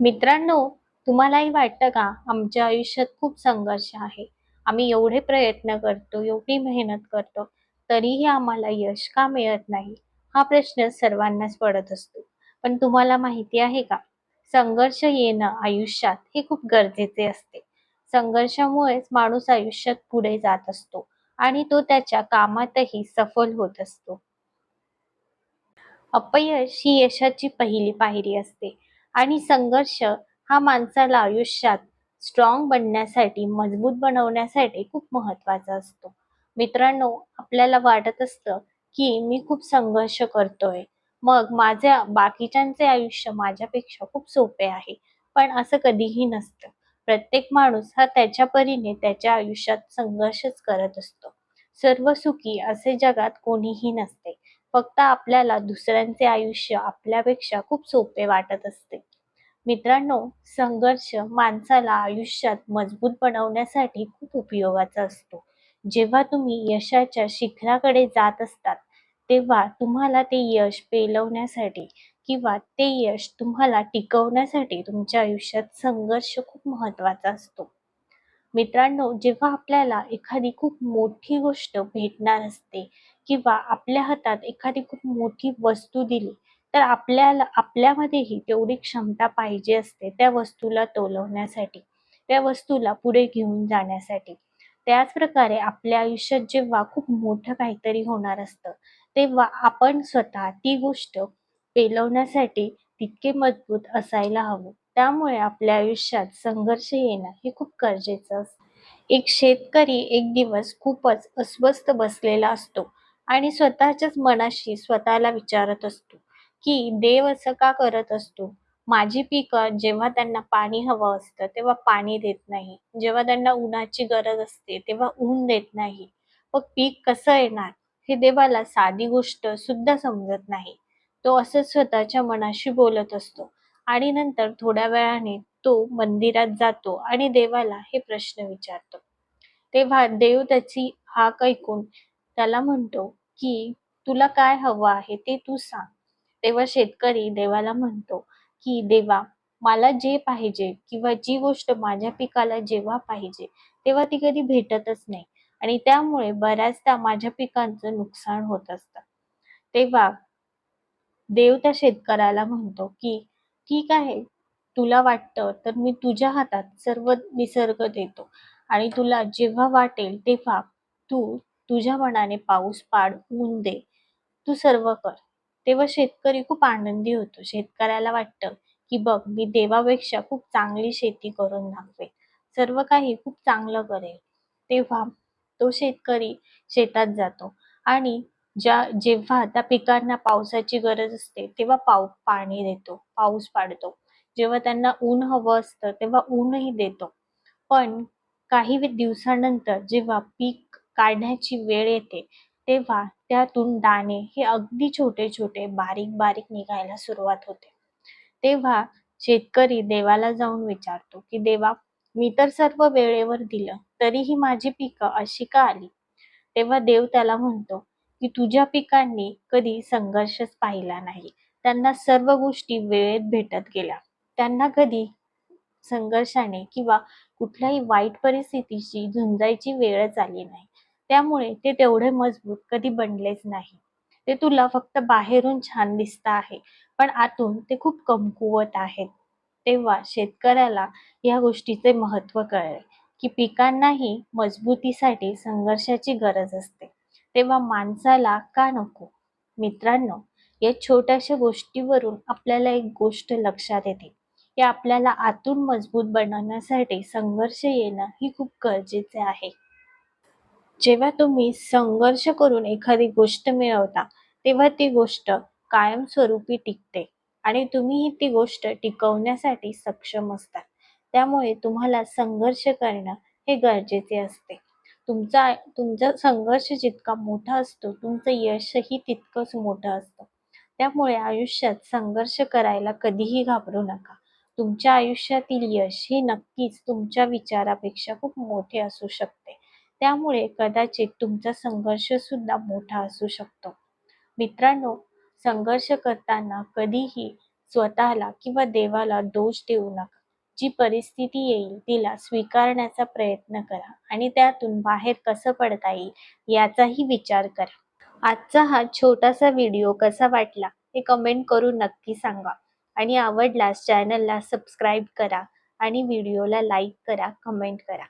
मित्रांनो, तुम्हालाही वाटतं का आमच्या आयुष्यात खूप संघर्ष आहे. आम्ही एवढे प्रयत्न करतो, एवढी मेहनत करतो, तरीही आम्हाला यश का मिळत नाही? हा प्रश्न सर्वांनाच पडत असतो. पण तुम्हाला माहिती आहे का? संघर्ष येणं आयुष्यात हे खूप गरजेचे असते. संघर्षामुळेच माणूस आयुष्यात पुढे जात असतो आणि तो त्याच्या कामातही सफल होत असतो. अपयश ही यशाची पहिली पायरी असते आणि संघर्ष हा माणसाला आयुष्यात स्ट्रॉंग बनण्यासाठी, मजबूत बनवण्यासाठी खूप महत्त्वाचा असतो. मित्रांनो, आपल्याला वाटत असतं की मी खूप संघर्ष करतोय, मग माझ्या बाकीच्यांचे आयुष्य माझ्यापेक्षा खूप सोपे आहे. पण असं कधीही नसतं. प्रत्येक माणूस हा त्याच्या परीने त्याच्या आयुष्यात संघर्षच करत असतो. सर्व सुखी असे जगात कोणीही नसते. फक्त आपल्याला दुसऱ्यांचे आयुष्य आपल्यापेक्षा खूप सोपे वाटत असते. मित्रांनो, संघर्ष माणसाला आयुष्यात मजबूत बनवण्यासाठी खूप उपयोगाचा असतो. जेव्हा तुम्ही यशाच्या शिखराकडे जात असतात, तेव्हा तुम्हाला ते यश पेलवण्यासाठी किंवा ते यश तुम्हाला टिकवण्यासाठी तुमच्या आयुष्यात संघर्ष खूप महत्त्वाचा असतो. मित्रांनो, जेव्हा आपल्याला एखादी खूप मोठी गोष्ट भेटणार असते किंवा आपल्या हातात एखादी खूप मोठी वस्तू दिली, तर आपल्याला आपल्यामध्येही तेवढी क्षमता पाहिजे असते त्या वस्तूला तोलवण्यासाठी, त्या वस्तूला पुढे घेऊन जाण्यासाठी. त्याच प्रकारे आपल्या आयुष्यात जेव्हा खूप मोठं काहीतरी होणार असतं, तेव्हा आपण स्वतः ती गोष्ट पेलवण्यासाठी तितके मजबूत असायला हवं. त्यामुळे आपल्या आयुष्यात संघर्ष येणं हे खूप गरजेचं असतं. एक शेतकरी एक दिवस खूपच अस्वस्थ बसलेला असतो आणि स्वतःच्याच मनाशी स्वतःला विचारत असतो की देव असं का करत असतो? माझी पिकं जेव्हा त्यांना पाणी हवं असतं तेव्हा पाणी देत नाही. जेव्हा त्यांना उन्हाची गरज असते तेव्हा ऊन देत नाही. मग पीक कसं येणार? हे देवाला साधी गोष्ट सुद्धा समजत नाही. तो असंच स्वतःच्या मनाशी बोलत असतो आणि नंतर थोड्या वेळाने तो मंदिरात जातो आणि देवाला हे प्रश्न विचारतो. तेव्हा देव त्याची हाक ऐकून त्याला म्हणतो की तुला काय हवं आहे ते तू सांग. तेव्हा शेतकरी देवाला म्हणतो की देवा मला जे पाहिजे किंवा जी गोष्ट माझ्या पिकाला जेव्हा पाहिजे तेव्हा ती कधी भेटतच नाही आणि त्यामुळे बऱ्याचदा माझ्या पिकांचं नुकसान होत असतं. तेव्हा देव त्या शेतकऱ्याला म्हणतो की ठीक आहे, तुला वाटतं तर मी तुझ्या हातात सर्व निसर्ग देतो आणि तुला जेव्हा वाटेल तेव्हा तू तुझ्या मनाने पाऊस पाड, ऊन दे, तू सर्व कर. तेव्हा शेतकरी खूप आनंदी होतो. शेतकऱ्याला वाटतं की बघ मी देवापेक्षा खूप चांगली शेती करून दाखवेन. सर्व काही खूप चांगलं करेल. तेव्हा तो शेतकरी शेतात जातो आणि ज्या जेव्हा त्या पिकांना पावसाची गरज असते तेव्हा पाऊ पाणी देतो, पाऊस पाडतो. जेव्हा त्यांना ऊन हवं असतं तेव्हा ऊनही देतो. पण काही दिवसानंतर जेव्हा पीक काढण्याची वेळ येते तेव्हा त्यातून दाणे हे अगदी छोटे छोटे बारीक बारीक निघायला सुरुवात होते. तेव्हा शेतकरी देवाला जाऊन विचारतो की देवा मी तर सर्व वेळेवर दिलं तरीही माझी पिकं अशी का आली? तेव्हा देव त्याला म्हणतो की तुझ्या पिकांनी कधी संघर्षच पाहिला नाही. त्यांना सर्व गोष्टी वेळेत भेटत गेल्या. त्यांना कधी संघर्षाने किंवा कुठल्याही वाईट परिस्थितीशी झुंजायची वेळच आली नाही. त्यामुळे ते तेवढे मजबूत कधी बनलेच नाही. ते तुला फक्त बाहेरून छान दिसत आहे, पण आतून ते खूप कमकुवत आहेत. तेव्हा शेतकऱ्याला या गोष्टीचे महत्त्व कळले की पिकांनाही मजबूतीसाठी संघर्षाची गरज असते. तेव्हा माणसाला का नको? मित्रांनो, या छोट्याशा गोष्टीवरून आपल्याला एक गोष्ट लक्षात येते की आपल्याला आतून मजबूत बनवण्यासाठी संघर्ष येणं ही खूप गरजेचे आहे. जेव्हा तुम्ही संघर्ष करून एखादी गोष्ट मिळवता, तेव्हा ती गोष्ट कायमस्वरूपी टिकते आणि तुम्हीही ती गोष्ट टिकवण्यासाठी सक्षम असता. त्यामुळे तुम्हाला संघर्ष करणं हे गरजेचे असते. तुमचा तुमचा संघर्ष जितका मोठा असतो, तुमचं यशही तितकंच मोठं असतं. त्यामुळे आयुष्यात संघर्ष करायला कधीही घाबरू नका. तुमच्या आयुष्यातील यश हे नक्कीच तुमच्या विचारापेक्षा खूप मोठे असू शकते. त्यामुळे कदाचित तुमचा संघर्ष सुद्धा मोठा असू शकतो. मित्रांनो, संघर्ष करताना कधीही स्वतःला किंवा देवाला दोष देऊ नका. जी परिस्थिती येईल तिला स्वीकारण्याचा प्रयत्न करा आणि त्यातून बाहेर कसं पडता येईल याचाही विचार करा. आजचा हा छोटासा व्हिडिओ कसा वाटला हे कमेंट करून नक्की सांगा. आणि आवडल्यास चॅनलला सबस्क्राईब करा आणि व्हिडिओला लाईक करा कमेंट करा.